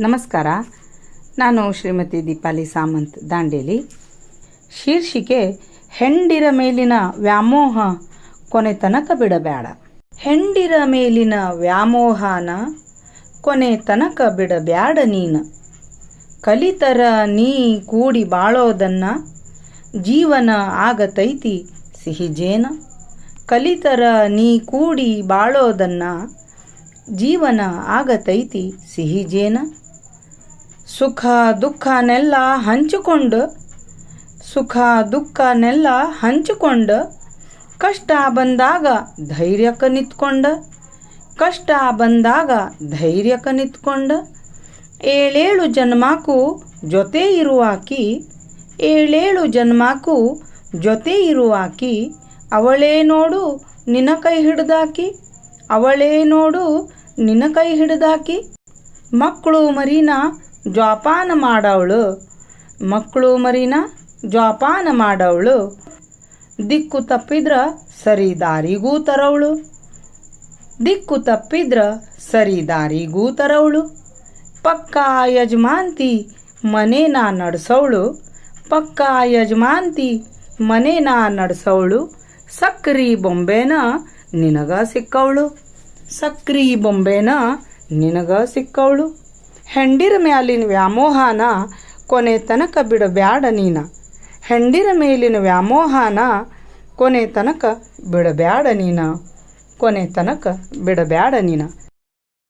ನಮಸ್ಕಾರ. ನಾನು ಶ್ರೀಮತಿ ದೀಪಾಲಿ ಸಾಮಂತ್ ದಾಂಡೇಲಿ. ಶೀರ್ಷಿಕೆ, ಹೆಂಡಿರ ಮೇಲಿನ ವ್ಯಾಮೋಹ ಕೊನೆ ತನಕ ಬಿಡಬೇಡ. ಹೆಂಡಿರ ಮೇಲಿನ ವ್ಯಾಮೋಹನ ಕೊನೆ ತನಕ ಬಿಡಬ್ಯಾಡ ನೀನು. ಕಲಿತರ ನೀ ಕೂಡಿ ಬಾಳೋದನ್ನ ಜೀವನ ಆಗತೈತಿ ಸಿಹಿಜೇನ. ಕಲಿತರ ನೀ ಕೂಡಿ ಬಾಳೋದನ್ನ ಜೀವನ ಆಗತೈತಿ ಸಿಹಿಜೇನ. ಸುಖ ದುಃಖನೆಲ್ಲ ಹಂಚಿಕೊಂಡು, ಸುಖ ದುಃಖನೆಲ್ಲ ಹಂಚಿಕೊಂಡು, ಕಷ್ಟ ಬಂದಾಗ ಧೈರ್ಯಕ್ಕೆ ನಿಂತ್ಕೊಂಡು, ಕಷ್ಟ ಬಂದಾಗ ಧೈರ್ಯಕ್ಕೆ ನಿಂತ್ಕೊಂಡು, ಏಳೇಳು ಜನ್ಮಕ್ಕೂ ಜೊತೆ ಇರುವಾಕಿ, ಏಳೇಳು ಜನ್ಮಕ್ಕೂ ಜೊತೆ ಇರುವಾಕಿ, ಅವಳೇ ನೋಡು ನಿನ್ನ ಕೈ ಹಿಡ್ದಾಕಿ, ಅವಳೇ ನೋಡು ನಿನ್ನ ಕೈ ಹಿಡ್ದಾಕಿ, ಮಕ್ಕಳು ಮರಿನ ಜೋಪಾನ ಮಾಡವಳು. ಮಕ್ಕಳು ಮರಿನ ಜೋಪಾನ ಮಾಡವಳು. ದಿಕ್ಕು ತಪ್ಪಿದ್ರ ಸರಿ ದಾರಿಗೂ ತರವಳು. ದಿಕ್ಕು ತಪ್ಪಿದ್ರ ಸರಿ ದಾರಿಗೂ ತರವಳು. ಪಕ್ಕ ಯಜಮಾಂತಿ ಮನೇನ ನಡೆಸವಳು. ಪಕ್ಕ ಯಜಮಾಂತಿ ಮನೇನ ನಡೆಸವಳು. ಸಕ್ರಿ ಬೊಂಬೆನ ನಿನಗ ಸಿಕ್ಕವಳು. ಸಕ್ರಿ ಬೊಂಬೆನ ನಿನಗ ಸಿಕ್ಕವಳು. ಹೆಂಡಿರ ಮ್ಯಾಲಿನ ವ್ಯಾಮೋಹಾನ ಕೊನೆ ತನಕ ಬಿಡಬ್ಯಾಡ ನೀನ. ಹೆಂಡಿರ ಮೇಲಿನ ವ್ಯಾಮೋಹನ ಕೊನೆ ತನಕ ಬಿಡಬ್ಯಾಡ ನೀನ. ಕೊನೆ ತನಕ ಬಿಡಬ್ಯಾಡ ನೀನ.